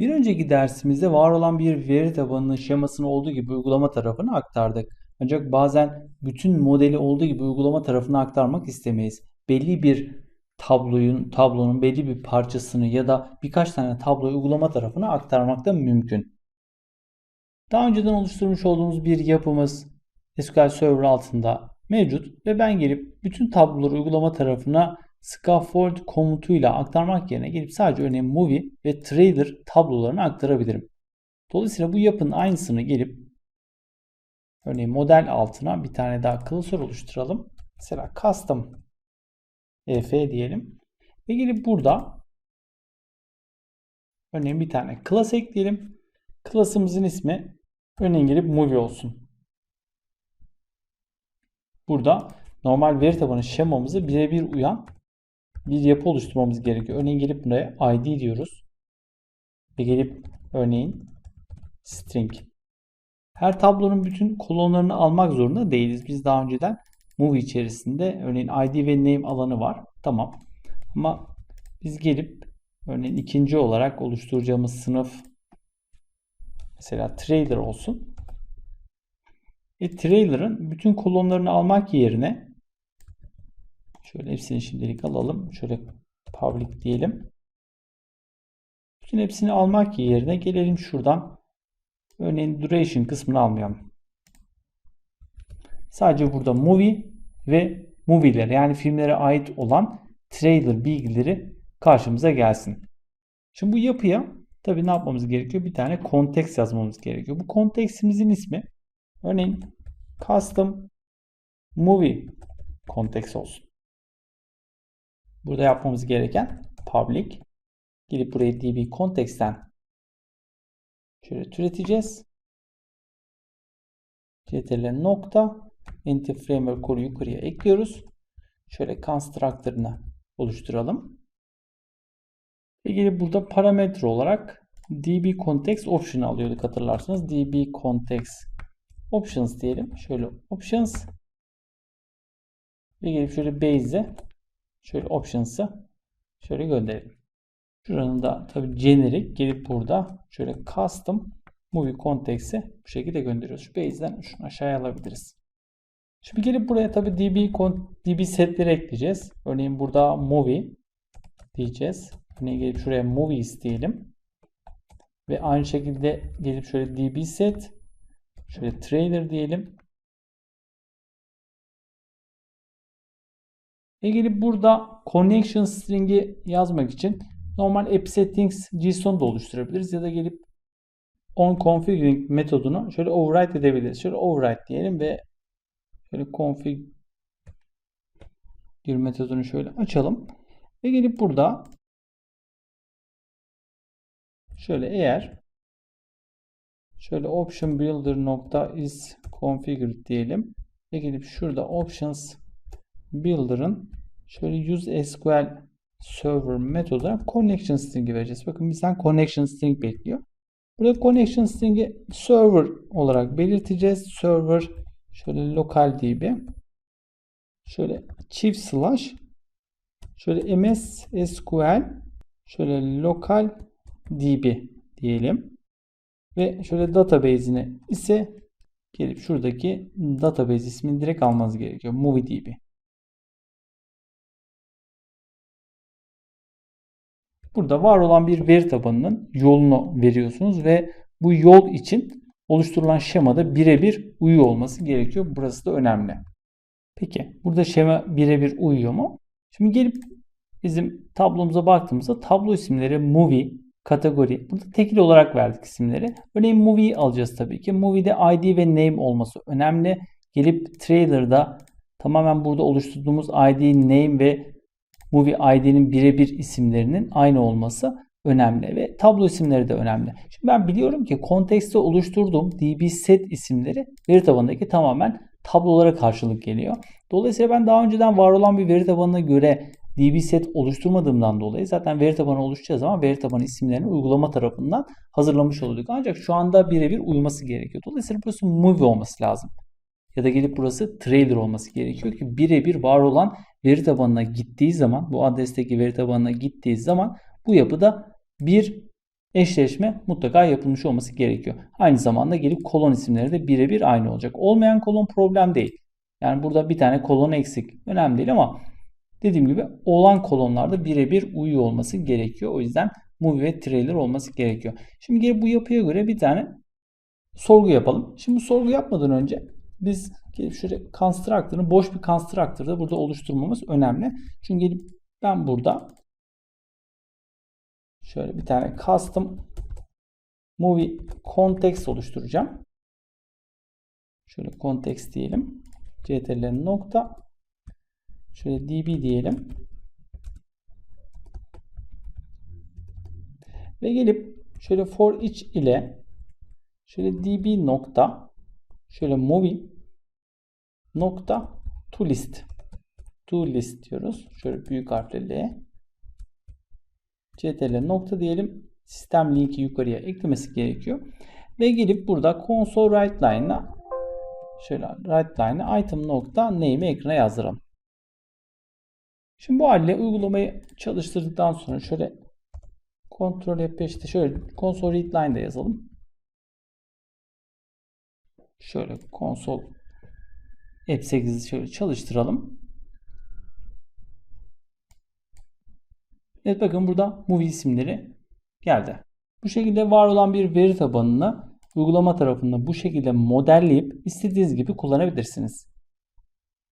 Bir önceki dersimizde var olan bir veri tabanının şemasını olduğu gibi uygulama tarafına aktardık. Ancak bazen bütün modeli olduğu gibi uygulama tarafına aktarmak istemeyiz. Belli bir tablonun, tablonun belli bir parçasını ya da birkaç tane tabloyu uygulama tarafına aktarmak da mümkün. Daha önceden oluşturmuş olduğumuz bir yapımız SQL Server altında mevcut ve ben gelip bütün tabloları uygulama tarafına scaffold komutuyla aktarmak yerine gelip sadece örneğin movie ve trailer tablolarını aktarabilirim. Dolayısıyla bu yapının aynısını gelip örneğin model altına bir tane daha klasör oluşturalım. Mesela custom ef diyelim. Ve gelip burada örneğin bir tane class ekleyelim. Class'ımızın ismi örneğin gelip movie olsun. Burada normal veri tabanı şemamızı birebir uyan bir yapı oluşturmamız gerekiyor. Örneğin gelip buraya id diyoruz. Ve gelip örneğin string. Her tablonun bütün kolonlarını almak zorunda değiliz. Biz daha önceden movie içerisinde örneğin id ve name alanı var. Tamam. Ama biz gelip örneğin ikinci olarak oluşturacağımız sınıf mesela trailer olsun. E, trailer'ın bütün kolonlarını almak yerine şöyle hepsini şimdilik alalım. Şöyle public diyelim. Bütün hepsini almak yerine gelelim şuradan. Örneğin duration kısmını almayalım. Sadece burada movie ve movie'ler yani filmlere ait olan trailer bilgileri karşımıza gelsin. Şimdi bu yapıya tabii ne yapmamız gerekiyor? Bir tane konteks yazmamız gerekiyor. Bu konteksimizin ismi örneğin custom movie konteks olsun. Burada yapmamız gereken public gelip buraya db konteksten şöyle türeteceğiz. ctrl nokta entity framework kolu yukarıya ekliyoruz. Şöyle constructor'ını oluşturalım. Ve gelip burada parametre olarak db context option alıyorduk hatırlarsanız. db context options diyelim. Şöyle options ve gelip şöyle base'e şöyle options'ı şöyle gönderelim. Şuranın da tabi generic gelip burada şöyle custom movie context'i bu şekilde gönderiyoruz. Şu base'den şunu aşağıya alabiliriz. Şimdi gelip buraya tabi db, db setleri ekleyeceğiz. Örneğin burada movie diyeceğiz. Örneğin gelip şuraya movie isteyelim. Ve aynı şekilde gelip şöyle db set şöyle trailer diyelim. Ve burada connection string'i yazmak için normal app settings JSON da oluşturabiliriz ya da gelip on configuring metodunu şöyle override edebiliriz. Şöyle override diyelim ve şöyle config metodunu şöyle açalım. Ve gelip burada şöyle eğer şöyle option builder nokta is configured diyelim. Ve gelip şurada options builder'ın şöyle use SQL server metoduna connection string'i vereceğiz. Bakın bizden connection string bekliyor. Burada connection string'i server olarak belirteceğiz. Server şöyle local db şöyle çift slash şöyle ms sql şöyle local db diyelim. Ve şöyle database'ini ise gelip şuradaki database ismini direkt almanız gerekiyor. MovieDB. Burada var olan bir veri tabanının yolunu veriyorsunuz ve bu yol için oluşturulan şemada birebir uyuyor olması gerekiyor. Burası da önemli. Peki burada şema birebir uyuyor mu? Şimdi gelip bizim tablomuza baktığımızda tablo isimleri movie, kategori. Burada tekil olarak verdik isimleri. Örneğin movie alacağız tabii ki. Movie'de ID ve name olması önemli. Gelip trailer'da tamamen burada oluşturduğumuz ID, name ve movie ID'nin birebir isimlerinin aynı olması önemli ve tablo isimleri de önemli. Şimdi ben biliyorum ki kontekste oluşturduğum DB set isimleri veri tabanındaki tamamen tablolara karşılık geliyor. Dolayısıyla ben daha önceden var olan bir veri tabanına göre DB set oluşturmadığımdan dolayı zaten veri tabanı oluşacağı zaman veri tabanı isimlerini uygulama tarafından hazırlamış oluyorduk. Ancak şu anda birebir uyması gerekiyor. Dolayısıyla burası movie olması lazım. Ya da gelip burası trailer olması gerekiyor ki birebir var olan veri tabanına gittiği zaman bu adresteki veri tabanına gittiği zaman bu yapıda bir eşleşme mutlaka yapılmış olması gerekiyor. Aynı zamanda gelip kolon isimleri de birebir aynı olacak. Olmayan kolon problem değil. Yani burada bir tane kolon eksik. Önemli değil ama dediğim gibi olan kolonlarda birebir uyuyor olması gerekiyor. O yüzden movie ve trailer olması gerekiyor. Şimdi gelip bu yapıya göre bir tane sorgu yapalım. Şimdi sorgu yapmadan önce biz gelip şöyle constructor'ını boş bir constructor'da burada oluşturmamız önemli. Çünkü gelip ben burada şöyle bir tane custom movie context oluşturacağım. Şöyle context diyelim. ctrl nokta şöyle db diyelim. Ve gelip şöyle for each ile şöyle db nokta şöyle movie nokta to list to list diyoruz. Şöyle büyük harfle L. ctrl nokta diyelim. Sistem linki yukarıya eklemesi gerekiyor. Ve gelip burada console write line'a şöyle write line'a item nokta name'i ekrana yazdıralım. Şimdi bu halde uygulamayı çalıştırdıktan sonra şöyle kontrol F5'te şöyle console read line'da yazalım. Şöyle konsol F8'i şöyle çalıştıralım. Evet bakın burada movie isimleri geldi. Bu şekilde var olan bir veri tabanını uygulama tarafında bu şekilde modelleyip istediğiniz gibi kullanabilirsiniz.